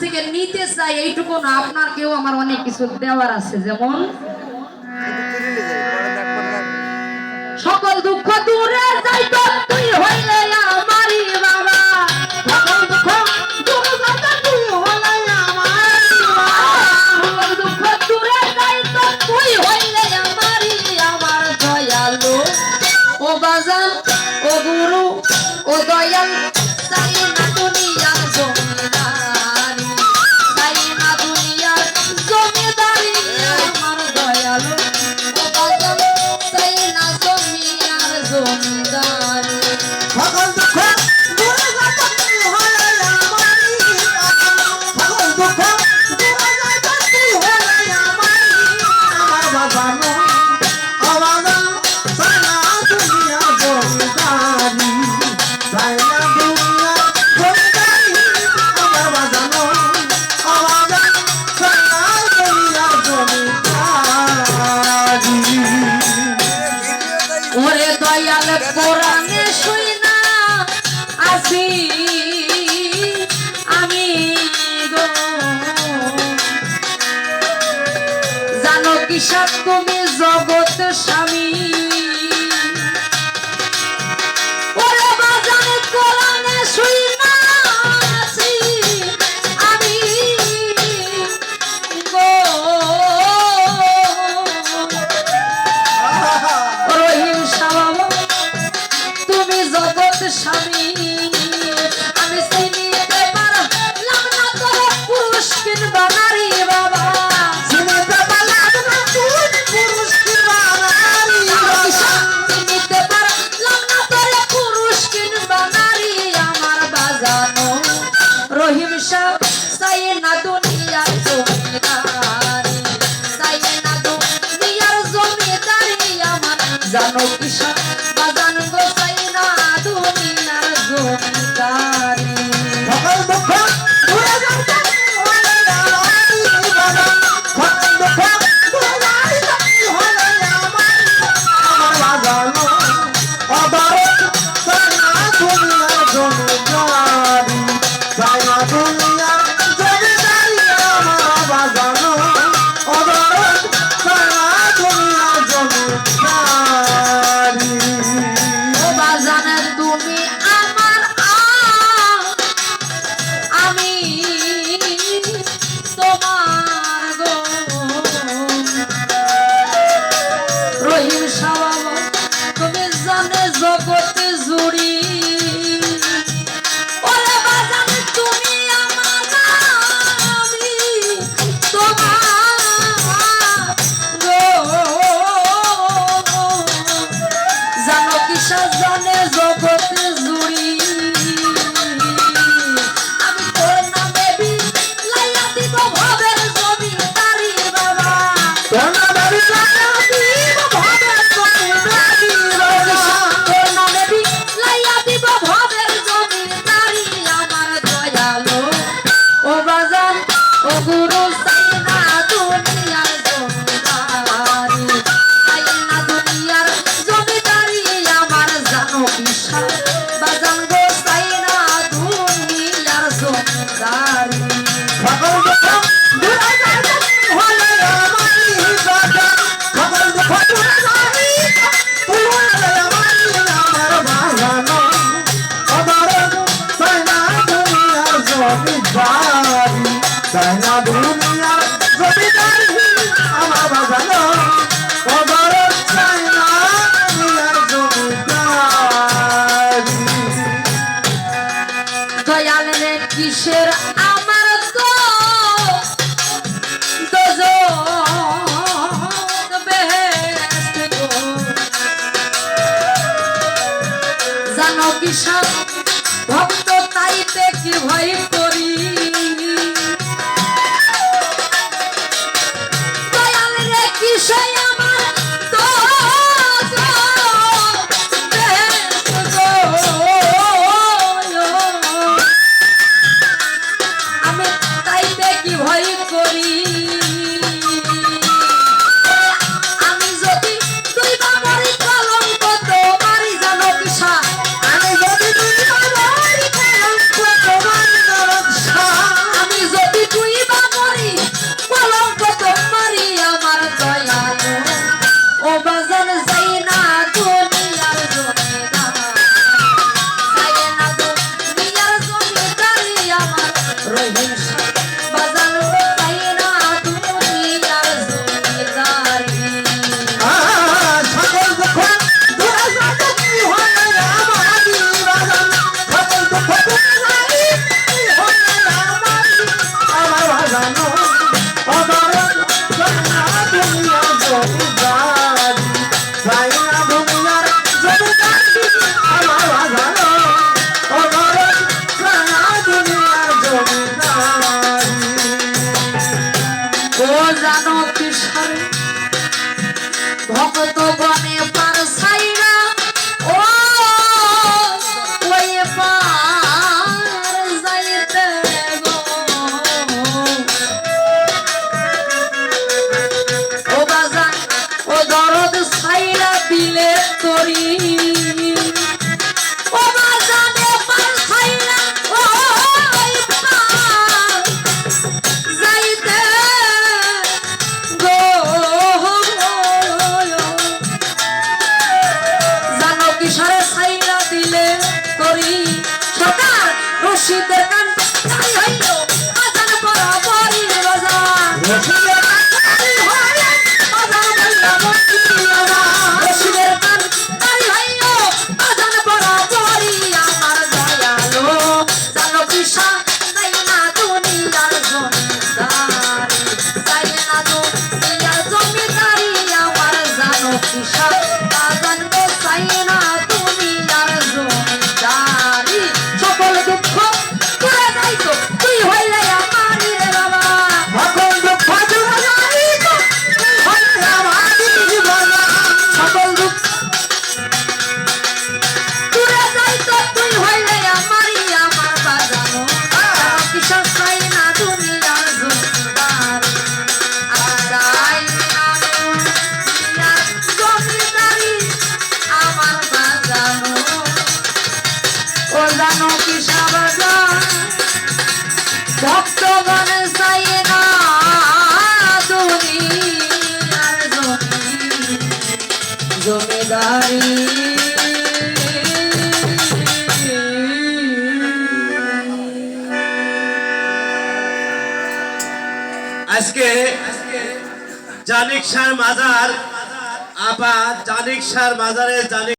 থেকে নিতে চাই এইটুকু না আপনার কেউ আমার অনেক কিছু দেওয়ার আছে যেমন সকল দুঃখ দূরে যাইত তুই হইলে Как জানো রহিম সাহ সাই না দুনিয়ার জমিদার। সাই না দুনিয়ার জমিদারি আমার। জানো কিষাণ দয়াল রে কিসের আমার তো জানো কিসব ভক্ত তাইতে কি ভয় শীতের গান আজান পরা পরি ভক্তগণ সাইয়ে না দুনিয়ার জমি আজকে জানিক শাহ মাজার আবার জানিক শাহ মাজারে জানিক